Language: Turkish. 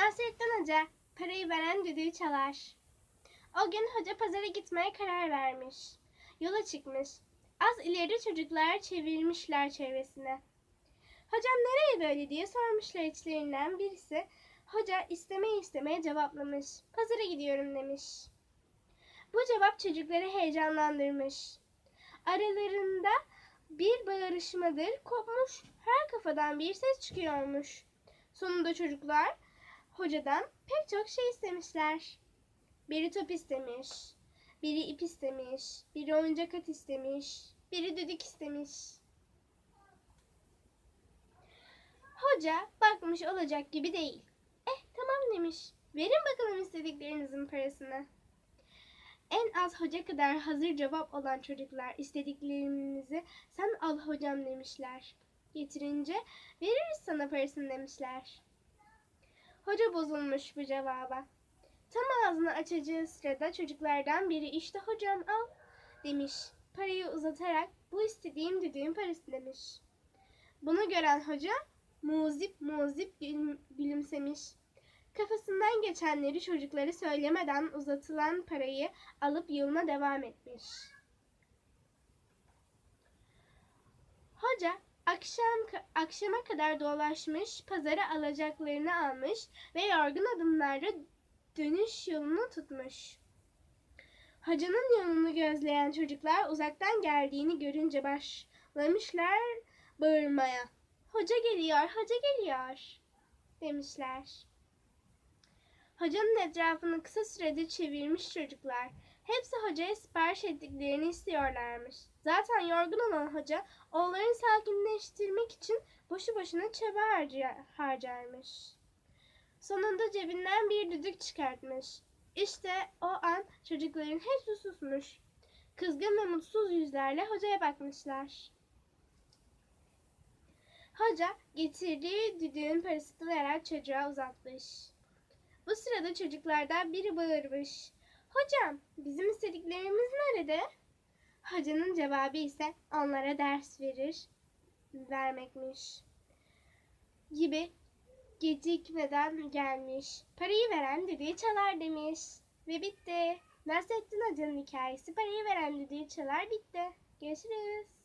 Nasrettin Hoca parayı veren düdüğü çalar. O gün hoca pazara gitmeye karar vermiş. Yola çıkmış. Az ileri çocuklar çevirmişler çevresine. Hocam nereye böyle diye sormuşlar içlerinden birisi. Hoca istemeye istemeye cevaplamış. Pazara gidiyorum demiş. Bu cevap çocukları heyecanlandırmış. Aralarında bir bağırışmadır kopmuş. Her kafadan bir ses çıkıyormuş. Sonunda çocuklar hocadan pek çok şey istemişler. Biri top istemiş, biri ip istemiş, biri oyuncak at istemiş, biri düdük istemiş. Hoca bakmış olacak gibi değil. Eh tamam demiş. Verin bakalım istediklerinizin parasını. En az hoca kadar hazır cevap olan çocuklar istediklerinizi sen al hocam demişler. Getirince veririz sana parasını demişler. Hoca bozulmuş bu cevaba. Tam ağzını açacağı sırada çocuklardan biri işte hocam al demiş. Parayı uzatarak bu istediğim düdüğün parası demiş. Bunu gören hoca muzip muzip gül- gülümsemiş. Kafasından geçenleri çocukları söylemeden uzatılan parayı alıp yoluna devam etmiş. Hoca akşam akşama kadar dolaşmış, pazara alacaklarını almış ve yorgun adımlarla dönüş yolunu tutmuş. Hocanın yolunu gözleyen çocuklar uzaktan geldiğini görünce başlamışlar bağırmaya. Hoca geliyor, hoca geliyor demişler. Hocanın etrafını kısa sürede çevirmiş çocuklar. Hepsi hocaya sipariş ettiklerini istiyorlarmış. Zaten yorgun olan hoca onları sakinleştirmek için boşu boşuna çaba harca- harcarmış. Sonunda cebinden bir düdük çıkartmış. İşte o an çocukların hepsi susmuş. Kızgın ve mutsuz yüzlerle hocaya bakmışlar. Hoca getirdiği düdüğün parasını veren çocuğa uzatmış. Bu sırada çocuklardan biri bağırmış. Hocam bizim istediklerimiz nerede? Hocanın cevabı ise onlara ders verir, vermekmiş. Gibi gecikmeden gelmiş. Parayı veren düdüğü çalar demiş. Ve bitti. Nasrettin Hoca'nın hikayesi parayı veren düdüğü çalar bitti. Görüşürüz.